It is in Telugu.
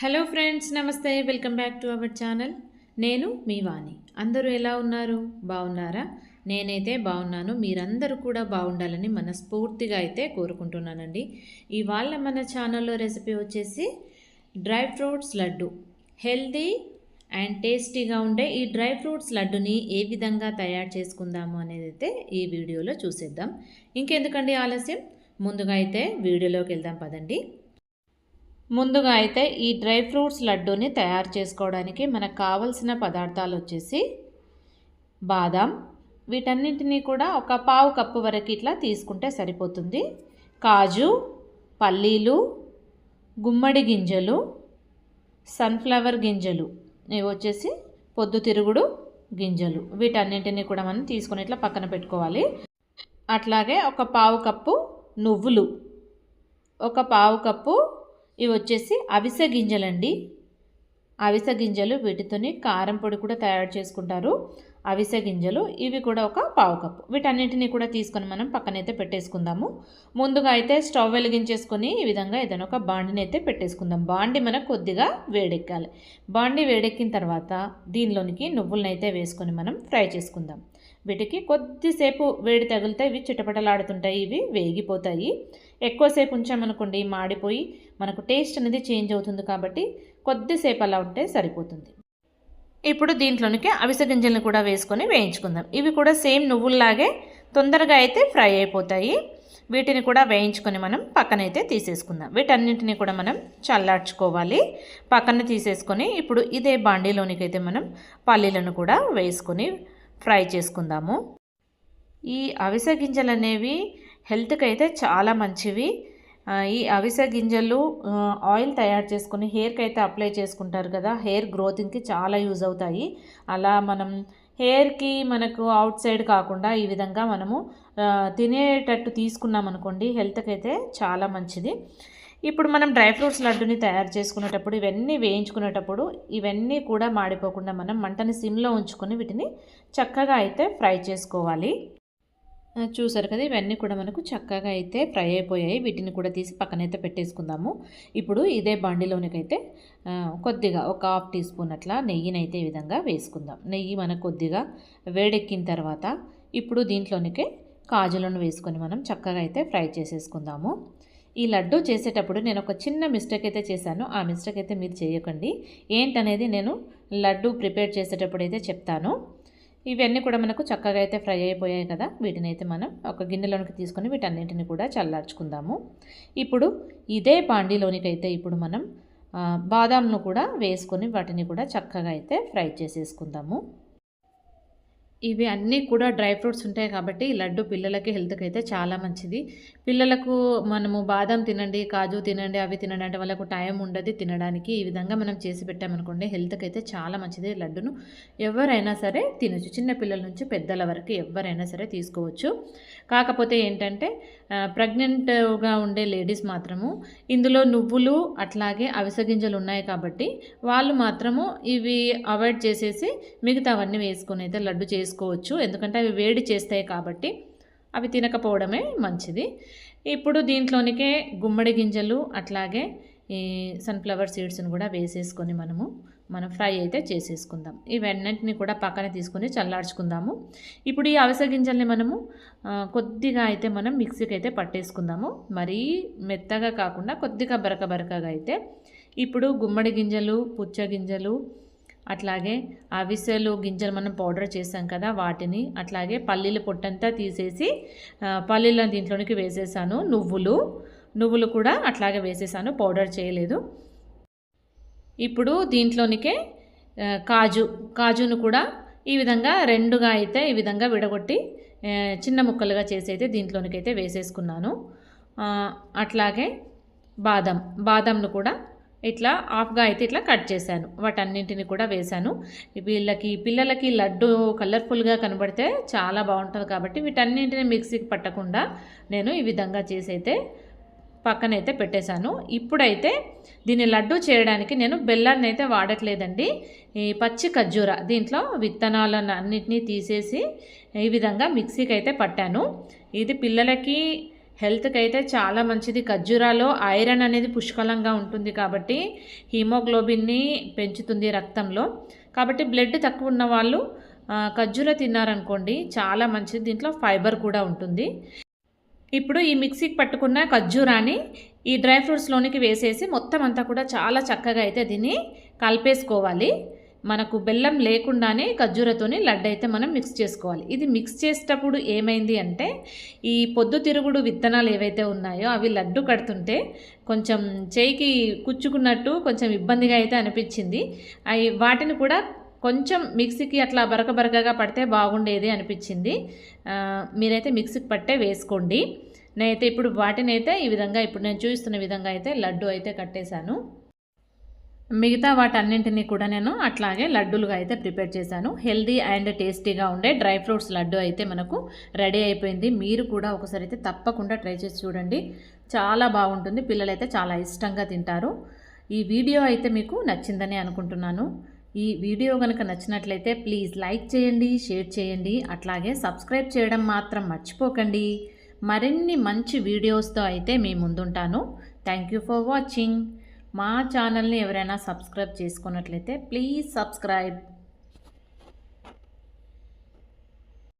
హలో ఫ్రెండ్స్ నమస్తే welcome back to our channel నేను మీ వాణి. అందరూ ఎలా ఉన్నారు? బాగున్నారా నేనైతే బాగున్నాను మీరందరూ కూడా బాగుండాలని మనస్ఫూర్తిగా అయితే కోరుకుంటున్నానండి. ఇవాళ మన ఛానల్లో రెసిపీ వచ్చేసి dry fruits laddu. Healthy and టేస్టీగా ఉండే ఈ డ్రై ఫ్రూట్స్ లడ్డుని ఏ విధంగా తయారు చేసుకుందాము అనేది అయితే ఈ వీడియోలో చూసేద్దాం. ఇంకెందుకండి ఆలస్యం? ముందుగా అయితే వీడియోలోకి వెళ్దాం పదండి. ముందుగా అయితే ఈ డ్రై ఫ్రూట్స్ లడ్డూని తయారు చేసుకోవడానికి మనకు కావలసిన పదార్థాలు వచ్చేసి బాదాం. వీటన్నింటినీ కూడా ఒక పావు కప్పు వరకు ఇట్లా తీసుకుంటే సరిపోతుంది. కాజు పల్లీలు గుమ్మడి గింజలు సన్ఫ్లవర్ గింజలు ఇవి వచ్చేసి పొద్దుతిరుగుడు గింజలు. వీటన్నింటినీ కూడా మనం తీసుకుని ఇట్లా పక్కన పెట్టుకోవాలి. అట్లాగే ఒక పావు కప్పు నువ్వులు ఒక పావు కప్పు ఇవి వచ్చేసి అవిసె గింజలండి. అవిసె గింజలు వీటితోని కారం పొడి కూడా తయారు చేసుకుంటారు. అవిసె గింజలు ఇవి కూడా ఒక పావు కప్పు. వీటన్నింటినీ కూడా తీసుకొని మనం పక్కనైతే పెట్టేసుకుందాము. ముందుగా అయితే స్టవ్ వెలిగించేసుకొని ఈ విధంగా ఏదైనా ఒక బాండిని అయితే పెట్టేసుకుందాం. బాండి మనకు కొద్దిగా వేడెక్కాలి. బాండి వేడెక్కిన తర్వాత దీనిలోనికి నువ్వులనైతే వేసుకొని మనం ఫ్రై చేసుకుందాం. వీటికి కొద్దిసేపు వేడి తగిలితే ఇవి చిటపటలాడుతుంటాయి ఇవి వేగిపోతాయి. ఎక్కువసేపు ఉంచామనుకోండి మాడిపోయి మనకు టేస్ట్ అనేది చేంజ్ అవుతుంది కాబట్టి కొద్దిసేపు అలా ఉంటే సరిపోతుంది. ఇప్పుడు దీంట్లోనికి అవిసె గింజలను కూడా వేసుకొని వేయించుకుందాం. ఇవి కూడా సేమ్ నువ్వుల్లాగే తొందరగా అయితే ఫ్రై అయిపోతాయి. వీటిని కూడా వేయించుకొని మనం పక్కనైతే తీసేసుకుందాం. వీటన్నింటినీ కూడా మనం చల్లార్చుకోవాలి. పక్కన తీసేసుకొని ఇప్పుడు ఇదే బాండీలోనికి అయితే మనం పల్లీలను కూడా వేసుకొని ఫ్రై చేసుకుందాము. ఈ అవిసె గింజలు అనేవి హెల్త్కి అయితే చాలా మంచివి. ఈ అవిసె గింజలు ఆయిల్ తయారు చేసుకుని హెయిర్కి అయితే అప్లై చేసుకుంటారు కదా హెయిర్ గ్రోతింగ్కి చాలా యూజ్ అవుతాయి. అలా మనం హెయిర్కి మనకు అవుట్ సైడ్ కాకుండా ఈ విధంగా మనము తినేటట్టు తీసుకున్నాం అనుకోండి హెల్త్కి అయితే చాలా మంచిది. ఇప్పుడు మనం డ్రై ఫ్రూట్స్ లడ్డుని తయారు చేసుకునేటప్పుడు ఇవన్నీ వేయించుకునేటప్పుడు ఇవన్నీ కూడా మాడిపోకుండా మనం మంటని సిమ్లో ఉంచుకొని వీటిని చక్కగా అయితే ఫ్రై చేసుకోవాలి. చూసారు కదా ఇవన్నీ కూడా మనకు చక్కగా అయితే ఫ్రై అయిపోయాయి. వీటిని కూడా తీసి పక్కనైతే పెట్టేసుకుందాము. ఇప్పుడు ఇదే బండిలోనికైతే కొద్దిగా ఒక హాఫ్ టీ స్పూన్ అట్లా నెయ్యినైతే ఈ విధంగా వేసుకుందాం. నెయ్యి మనకు కొద్దిగా వేడెక్కిన తర్వాత ఇప్పుడు దీంట్లోనికే కాజులను వేసుకొని మనం చక్కగా అయితే ఫ్రై చేసేసుకుందాము. ఈ లడ్డు చేసేటప్పుడు నేను ఒక చిన్న మిస్టేక్ అయితే చేశాను. ఆ మిస్టేక్ అయితే మీరు చేయకండి. ఏంటనేది నేను లడ్డు ప్రిపేర్ చేసేటప్పుడు అయితే చెప్తాను. ఇవన్నీ కూడా మనకు చక్కగా అయితే ఫ్రై అయిపోయాయి కదా. వీటిని అయితే మనం ఒక గిన్నెలోనికి తీసుకొని వీటన్నింటిని కూడా చల్లార్చుకుందాము. ఇప్పుడు ఇదే పాండిలోనికైతే అయితే ఇప్పుడు మనం బాదాంను కూడా వేసుకొని వాటిని కూడా చక్కగా అయితే ఫ్రై చేసేసుకుందాము. ఇవి అన్నీ కూడా డ్రై ఫ్రూట్స్ ఉంటాయి కాబట్టి లడ్డు పిల్లలకి హెల్త్కి అయితే చాలా మంచిది. పిల్లలకు మనము బాదం తినండి కాజు తినండి అవి తినండి అంటే వాళ్ళకు టైం ఉండదు తినడానికి. ఈ విధంగా మనం చేసి పెట్టామనుకోండి హెల్త్కి అయితే చాలా మంచిది లడ్డును. ఎవరైనా సరే తినచ్చు. చిన్న పిల్లల నుంచి పెద్దల వరకు ఎవరైనా సరే తీసుకోవచ్చు. కాకపోతే ఏంటంటే ప్రెగ్నెంట్గా ఉండే లేడీస్ మాత్రము ఇందులో నువ్వులు అట్లాగే అవిసె గింజలు ఉన్నాయి కాబట్టి వాళ్ళు మాత్రము ఇవి అవాయిడ్ చేసేసి మిగతావన్నీ వేసుకొని అయితే లడ్డు చేసుకోవచ్చు. ఎందుకంటే అవి వేడి చేస్తాయి కాబట్టి అవి తినకపోవడమే మంచిది. ఇప్పుడు దీంట్లోనికే గుమ్మడి గింజలు అట్లాగే ఈ సన్ఫ్లవర్ సీడ్స్ని కూడా వేసేసుకొని మనము మనం ఫ్రై అయితే చేసేసుకుందాం. ఇవన్నింటిని కూడా పక్కన తీసుకొని చల్లార్చుకుందాము. ఇప్పుడు ఈ అవిసె గింజల్ని మనము కొద్దిగా అయితే మనం మిక్సీకి అయితే పట్టేసుకుందాము. మరీ మెత్తగా కాకుండా కొద్దిగా బరక బరకగా అయితే ఇప్పుడు గుమ్మడి గింజలు పుచ్చ గింజలు అట్లాగే అవిసెలు గింజలు మనం పౌడర్ చేసాం కదా వాటిని అట్లాగే పల్లీల పొట్టంతా తీసేసి పల్లీలను దీంట్లోనికి వేసేసాను. నువ్వులు నువ్వులు కూడా అట్లాగే వేసేసాను పౌడర్ చేయలేదు. ఇప్పుడు దీంట్లోనికే కాజు కాజును కూడా ఈ విధంగా రెండుగా అయితే ఈ విధంగా విడగొట్టి చిన్న ముక్కలుగా చేసి అయితే దీంట్లోనికైతే వేసేసుకున్నాను. అట్లాగే బాదం బాదంను కూడా ఇట్లా హాఫ్గా అయితే ఇట్లా కట్ చేశాను. వాటన్నింటిని కూడా వేశాను. వీళ్ళకి పిల్లలకి లడ్డు కలర్ఫుల్గా కనబడితే చాలా బాగుంటుంది కాబట్టి వీటన్నింటిని మిక్సీకి పట్టకుండా నేను ఈ విధంగా చేసి అయితే పక్కనైతే పెట్టేశాను. ఇప్పుడైతే దీన్ని లడ్డు చేయడానికి నేను బెల్లాన్ని అయితే వాడట్లేదండి. ఈ పచ్చి ఖర్జూర దీంట్లో విత్తనాలను అన్నిటినీ తీసేసి ఈ విధంగా మిక్సీకి అయితే పట్టాను. ఇది పిల్లలకి హెల్త్కి అయితే చాలా మంచిది. ఖర్జూరాలో ఐరన్ అనేది పుష్కలంగా ఉంటుంది కాబట్టి హీమోగ్లోబిన్ని పెంచుతుంది రక్తంలో. కాబట్టి బ్లడ్ తక్కువ ఉన్న వాళ్ళు ఖర్జూర తిన్నారనుకోండి చాలా మంచిది. దీంట్లో ఫైబర్ కూడా ఉంటుంది. ఇప్పుడు ఈ మిక్సీకి పట్టుకున్న ఖర్జూరాన్ని ఈ డ్రై ఫ్రూట్స్లోనికి వేసేసి మొత్తం అంతా కూడా చాలా చక్కగా అయితే దీన్ని కలిపేసుకోవాలి. మనకు బెల్లం లేకుండానే ఖర్జూరతోని లడ్డు అయితే మనం మిక్స్ చేసుకోవాలి. ఇది మిక్స్ చేసేటప్పుడు ఏమైంది అంటే ఈ పొద్దుతిరుగుడు విత్తనాలు ఏవైతే ఉన్నాయో అవి లడ్డు కడుతుంటే కొంచెం చేయికి కుచ్చుకున్నట్టు కొంచెం ఇబ్బందిగా అయితే అనిపించింది. అవి వాటిని కూడా కొంచెం మిక్సీకి అట్లా బరక బరకగా పడితే బాగుండేది అనిపించింది. మీరైతే మిక్సీకి పట్టే వేసుకోండి. నేనైతే ఇప్పుడు వాటినైతే ఈ విధంగా ఇప్పుడు నేను చూపిస్తున్న విధంగా అయితే లడ్డు అయితే కట్టేశాను. మిగతా వాటన్నింటినీ కూడా నేను అట్లాగే లడ్డూలుగా అయితే ప్రిపేర్ చేశాను. హెల్దీ అండ్ టేస్టీగా ఉండే డ్రై ఫ్రూట్స్ లడ్డు అయితే మనకు రెడీ అయిపోయింది. మీరు కూడా ఒకసారి అయితే తప్పకుండా ట్రై చేసి చూడండి. చాలా బాగుంటుంది. పిల్లలైతే చాలా ఇష్టంగా తింటారు. ఈ వీడియో అయితే మీకు నచ్చిందని అనుకుంటున్నాను. ఈ వీడియో కనుక నచ్చినట్లయితే ప్లీజ్ లైక్ చేయండి షేర్ చేయండి. అట్లాగే సబ్స్క్రైబ్ చేయడం మాత్రం మర్చిపోకండి. మరిన్ని మంచి వీడియోస్తో అయితే మీ ముందుంటాను. Thank you for watching. మా ఛానల్ని ఎవరైనా సబ్స్క్రైబ్ చేసుకున్నట్లయితే ప్లీజ్ సబ్స్క్రైబ్.